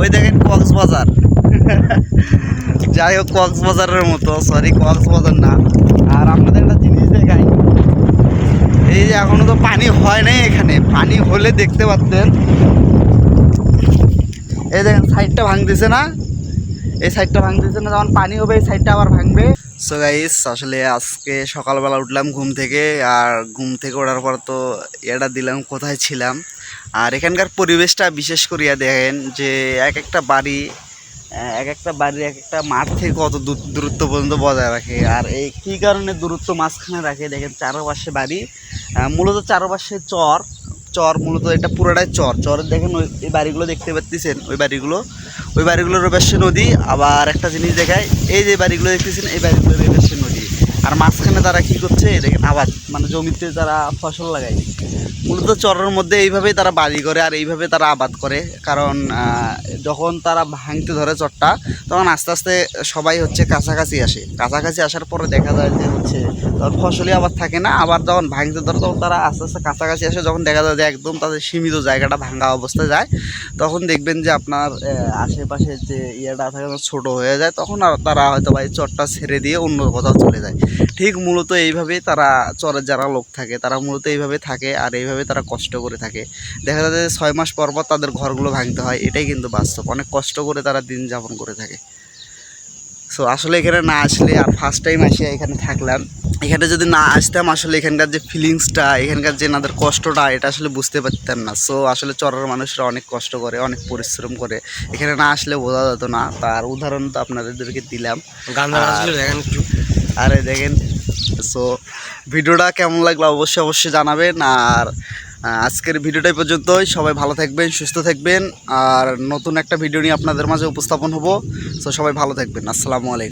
ওই দেখেন কক্সবাজার। যাই হোক কক্সবাজারের মতো সরি কক্সবাজার না। আর আপনাদের একটা জিনিস দেখাই। এই যে এখনও তো পানি হয় নাই এখানে। পানি হলে দেখতে পাচ্ছেন। এই দেখেন সাইডটা ভাঙতেছে না? এই সাইডটা ভাঙতেছে না, যখন পানি হবে এই সাইডটা আবার ভাঙবে। সো গাইস আসলে আজকে সকালবেলা উঠলাম ঘুম থেকে, আর ঘুম থেকে ওঠার পর তো এটা দিলাম, কোথায় ছিলাম? আর এখানকার পরিবেশটা বিশেষ করিয়া দেখেন যে এক একটা বাড়ি এক একটা বাড়ি, এক একটা মাঠ থেকে কত দূর- দূরত্ব পর্যন্ত বজায় রাখে। আর এই কী কারণে দূরত্ব মাঝখানে রাখে? দেখেন চারপাশে বাড়ি মূলত চারপাশে চর চর মূলত এটা পুরোটাই চর। চর দেখেন ওই, এই বাড়িগুলো দেখতে পাচ্ছেন, ওই বাড়িগুলো। ওই বাড়িগুলোর পাশে নদী, আবার একটা জিনিস দেখায় এই যে বাড়িগুলো দেখতেছেন, এই বাড়িগুলোর পাশে নদী। আর মাঝখানে তারা কি করছে, দেখেন আবাদ মানে জমিতে তারা ফসল লাগায়। মূলত চরের মধ্যে এইভাবেই তারা বাড়ি করে আর এইভাবে তারা আবাদ করে। কারণ যখন তারা ভাঙতে ধরে চরটা, তখন আস্তে আস্তে সবাই হচ্ছে কাছাকাছি আসে। কাছাকাছি আসার পরে দেখা যায় যে হচ্ছে তখন ফসলই আবার থাকে না। আবার যখন ভাঙতে ধরে তখন তারা আস্তে আস্তে কাছাকাছি আসে। যখন দেখা যায় যে একদম তাদের সীমিত জায়গাটা ভাঙা অবস্থায় যায়, তখন দেখবেন যে আপনার আশেপাশে যে ইয়েটা থাকে ছোট হয়ে যায়, তখন আর তারা হয়তো এই চরটা ছেড়ে দিয়ে অন্য কোথাও চলে যায়। ঠিক মূলত এইভাবেই তারা চরের যারা লোক থাকে, তারা মূলত এইভাবে থাকে আর এইভাবে তারা কষ্ট করে থাকে। দেখা যাচ্ছে যে ছয় মাস পর পর তাদের ঘরগুলো ভাঙতে হয় এটাই কিন্তু বাস্তব। অনেক কষ্ট করে তারা দিন যাপন করে থাকে। সো আসলে এখানে না আসলে আর ফার্স্ট টাইম আসে এখানে থাকলাম। এখানে যদি না আসতাম আসলে এখানকার যে ফিলিংসটা এখানকার যে নাদের কষ্টটা এটা আসলে বুঝতে পারতাম না। সো আসলে চরের মানুষরা অনেক কষ্ট করে অনেক পরিশ্রম করে। এখানে না আসলে বোঝা যেত না। তার উদাহরণ তো আপনাদেরকে দিলাম। আরে দেখেন সো ভিডিওটা কেমন লাগল অবশ্যই অবশ্যই জানাবেন। আর আজকের ভিডিওটাই পর্যন্তই। সবাই ভালো থাকবেন, সুস্থ থাকবেন। আর নতুন একটা ভিডিও নিয়ে আপনাদের মাঝে উপস্থাপন হব। সো সবাই ভালো থাকবেন। আসসালামু আলাইকুম।